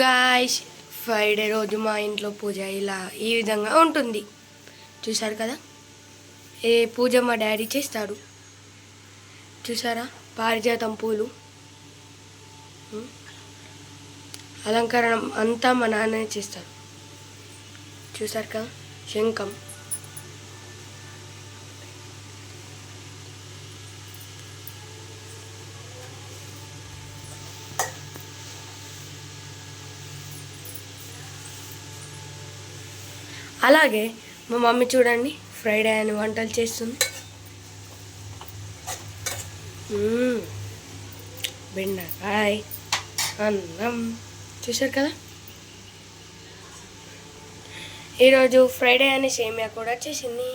Guys Friday రోజు మా ఇంట్లో పూజ ఇలా ఈ విధంగా ఉంటుంది. చూసారు కదా? ఏ పూజ మా డాడీ చేస్తాడు. చూసారా పారిజాతం పూలు. అలంకరణం అంతా మా నాన్ననే చేస్తాడు. చూసారు కదా? శంఖం. అలాగే మా మమ్మీ చూడండి ఫ్రైడే అని వంటలు చేస్తుంది. బెండకాయ అన్నం. చూశారు కదా? ఈరోజు ఫ్రైడే అని సేమియా కూడా చేసింది.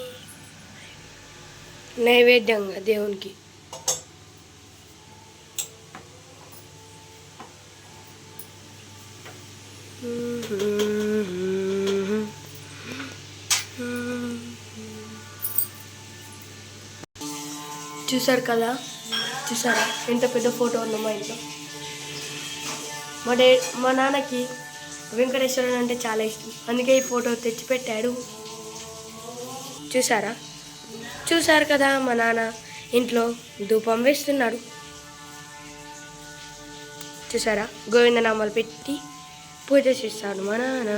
నైవేద్యంగా దేవునికి. చూసారు కదా? చూసారా ఎంత పెద్ద ఫోటో ఉందో మా ఇంట్లో. మా డే మా నాన్నకి వెంకటేశ్వరుడు అంటే చాలా ఇష్టం. అందుకే ఈ ఫోటో తెచ్చిపెట్టాడు. చూసారా చూసారు కదా మా నాన్న ఇంట్లో ధూపం వేస్తున్నాడు. చూసారా గోవిందనామాలు పెట్టి పూజ చేస్తాడు మా నాన్న.